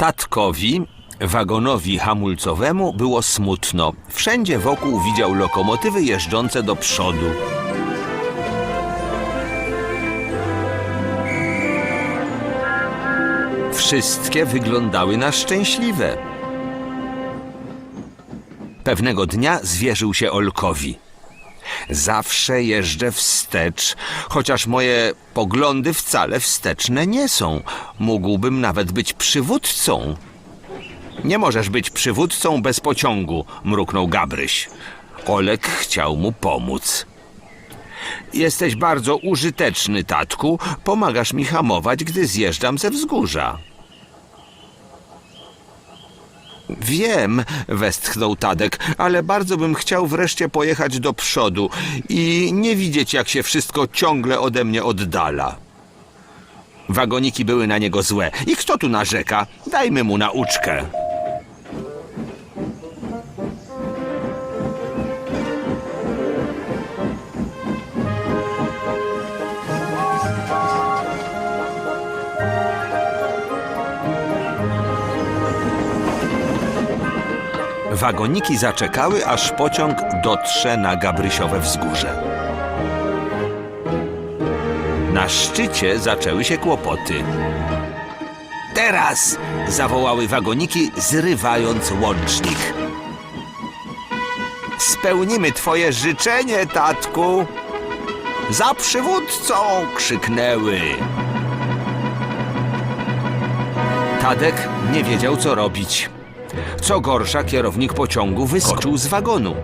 Tatkowi, wagonowi hamulcowemu było smutno. Wszędzie wokół widział lokomotywy jeżdżące do przodu. Wszystkie wyglądały na szczęśliwe. Pewnego dnia zwierzył się Olkowi. Zawsze jeżdżę wstecz, chociaż moje poglądy wcale wsteczne nie są. Mógłbym nawet być przywódcą. Nie możesz być przywódcą bez pociągu, mruknął Gabryś. Olek chciał mu pomóc. Jesteś bardzo użyteczny, tatku. Pomagasz mi hamować, gdy zjeżdżam ze wzgórza. Wiem, westchnął Tadek, ale bardzo bym chciał wreszcie pojechać do przodu i nie widzieć, jak się wszystko ciągle ode mnie oddala. Wagoniki były na niego złe. I kto tu narzeka? Dajmy mu nauczkę. Wagoniki zaczekały, aż pociąg dotrze na Gabrysiowe wzgórze. Na szczycie zaczęły się kłopoty. Teraz! zawołały wagoniki, zrywając łącznik. Spełnimy twoje życzenie, tatku! Za przywódcą! krzyknęły. Tadek nie wiedział, co robić. Co gorsza, kierownik pociągu wyskoczył z wagonu.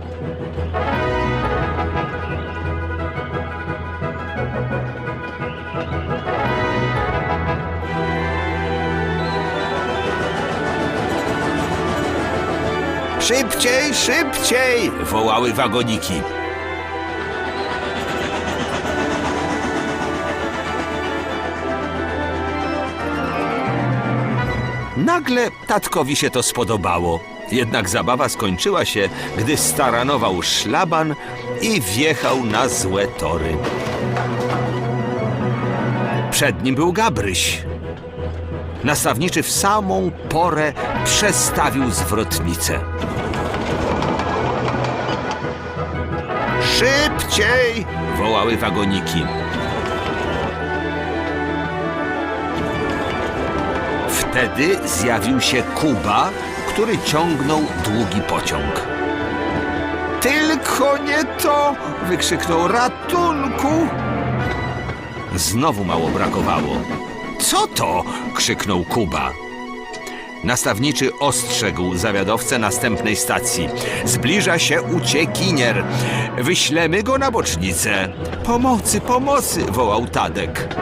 Szybciej, szybciej! wołały wagoniki. Nagle tatkowi się to spodobało. Jednak zabawa skończyła się, gdy staranował szlaban i wjechał na złe tory. Przed nim był Gabryś. Nastawniczy w samą porę przestawił zwrotnicę. Szybciej! wołały wagoniki. Wtedy zjawił się Kuba, który ciągnął długi pociąg. Tylko nie to! wykrzyknął ratunku! Znowu mało brakowało. Co to? krzyknął Kuba. Nastawniczy ostrzegł zawiadowcę następnej stacji. Zbliża się uciekinier. Wyślemy go na bocznicę. Pomocy, pomocy! wołał Tadek.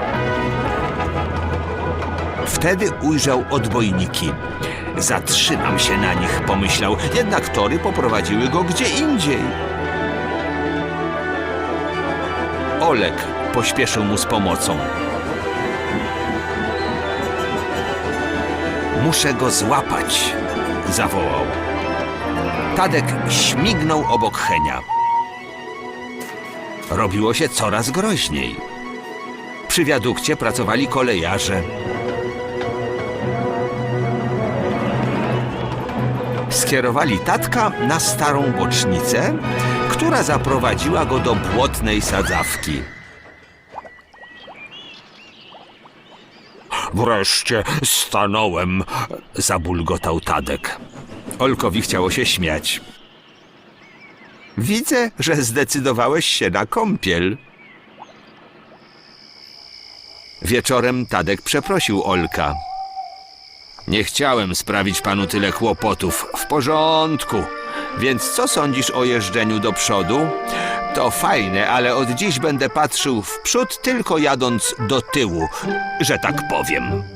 Wtedy ujrzał odbojniki. Zatrzymam się na nich, pomyślał, jednak tory poprowadziły go gdzie indziej. Olek pośpieszył mu z pomocą. Muszę go złapać, zawołał. Tadek śmignął obok Henia. Robiło się coraz groźniej. Przy wiadukcie pracowali kolejarze. Skierowali tatka na starą bocznicę, która zaprowadziła go do błotnej sadzawki. Wreszcie stanąłem, zabulgotał Tadek. Olkowi chciało się śmiać. Widzę, że zdecydowałeś się na kąpiel. Wieczorem Tadek przeprosił Olka. Nie chciałem sprawić panu tyle kłopotów. W porządku. Więc co sądzisz o jeżdżeniu do przodu? To fajne, ale od dziś będę patrzył w przód tylko jadąc do tyłu, że tak powiem.